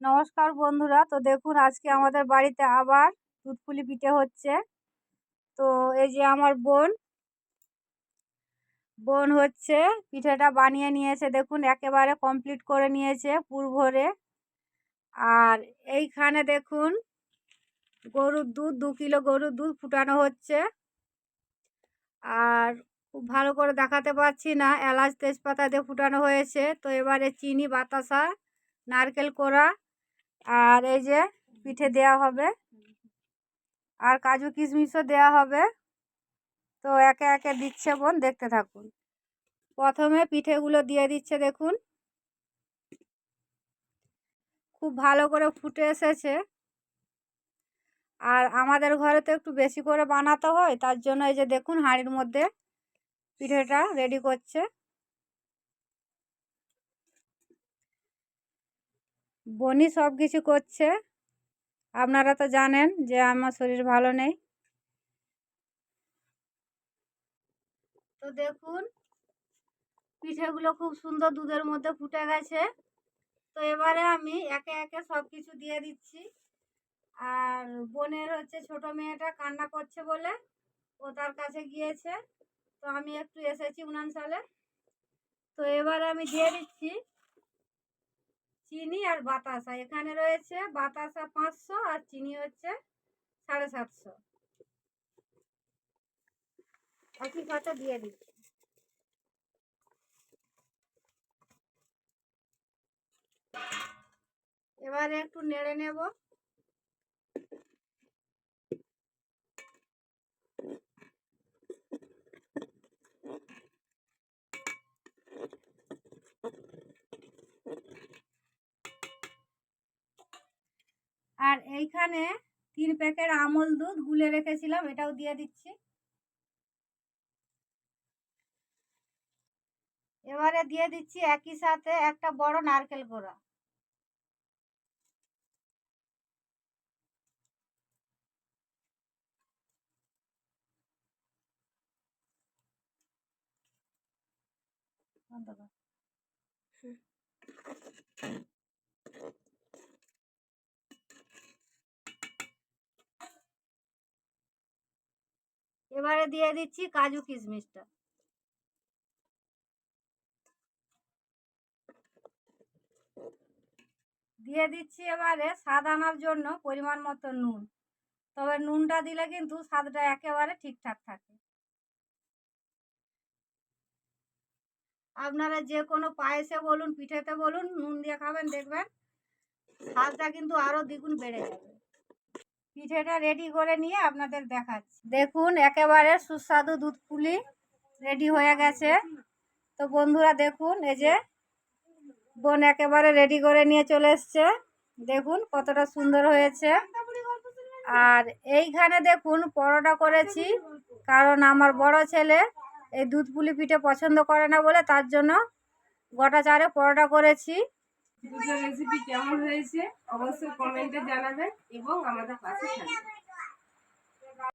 নমস্কার বন্ধুরা। তো দেখুন, আজকে আমাদের বাড়িতে আবার দুধপুলি পিঠে হচ্ছে। তো এই যে আমার বোন বোন হচ্ছে পিঠেটা বানিয়ে নিয়েছে। দেখুন, একেবারে কমপ্লিট করে নিয়েছে পুর ভরে। আর এইখানে দেখুন, গরুর দুধ, দু কিলো গরুর দুধ ফুটানো হচ্ছে। আর খুব ভালো করে দেখাতে পারছি না, এলাচ তেজপাতা দিয়ে ফুটানো হয়েছে। তো এবারে চিনি, বাতাসা, নারকেল কোড়া আর এই যে পিঠে দেয়া হবে। আর কাজু কিশমিশও দেয়া হবে। তো একে একে দিচ্ছে বোন, দেখতে থাকুন। প্রথমে পিঠেগুলো দিয়ে দিচ্ছে, দেখুন। খুব ভালো করে ফুটে এসেছে। আর আমাদের ঘরে তো একটু বেশি করে বানাতে হয়, তার জন্য এই যে দেখুন, হাঁড়ির মধ্যে পিঠেটা রেডি করছে। বনি সব কিছু করছে। আপনারা তো জানেন যে আমার শরীর ভালো নেই। তো দেখুন, পিঠেগুলো খুব সুন্দর দুধের মধ্যে ফুটে গেছে। তো এবারে আমি একে একে সব কিছু দিয়ে দিচ্ছি। আর বোনের হচ্ছে ছোট মেয়েটা কান্না করছে বলে ও তার কাছে গিয়েছে। তো আমি একটু এসেছি উনান সালে। তো এবার আমি দিয়ে দিচ্ছি। চিনি আর বাতাসা। এখানে রয়েছে বাতাসা পাঁচশো আর চিনি হচ্ছে সাড়ে সাতশো। একই দিয়ে দিচ্ছি। এবারে একটু নেড়ে নেব। আর এইখানে তিন প্যাকেট আমল দুধ গুলে রেখেছিলাম, এটাও দিয়ে দিচ্ছি। এবারে দিয়ে দিচ্ছি একই সাথে একটা বড় নারকেল গোড়া। এবারে দিয়ে দিচ্ছি কাজু কিশমিশটা। দিয়ে দিচ্ছি এবারে স্বাদ আনার জন্য পরিমাণ মতো নুন। তবে নুনটা দিলে কিন্তু স্বাদটা একেবারে ঠিকঠাক থাকে। আপনারা যে কোনো পায়েসে বলুন, পিঠেতে বলুন, নুন দিয়ে খাবেন, দেখবেন স্বাদটা কিন্তু আরও দ্বিগুণ বেড়ে যাবে। পিঠেটা রেডি করে নিয়ে আপনাদের দেখাচ্ছি। দেখুন, একেবারে সুস্বাদু দুধ পুলি রেডি হয়ে গেছে। তো বন্ধুরা, দেখুন, এই যে বোন একেবারে রেডি করে নিয়ে চলে এসছে। দেখুন, কতটা সুন্দর হয়েছে। আর এইখানে দেখুন, পরোটা করেছি, কারণ আমার বড় ছেলে এই দুধ পুলি পিঠে পছন্দ করে না বলে তার জন্য গোটা চারে পরোটা করেছি। দুটো রেসিপি কেমন হয়েছে? অবশ্যই কমেন্টে জানাবেন এবং আমাদের পাশে থাকবেন।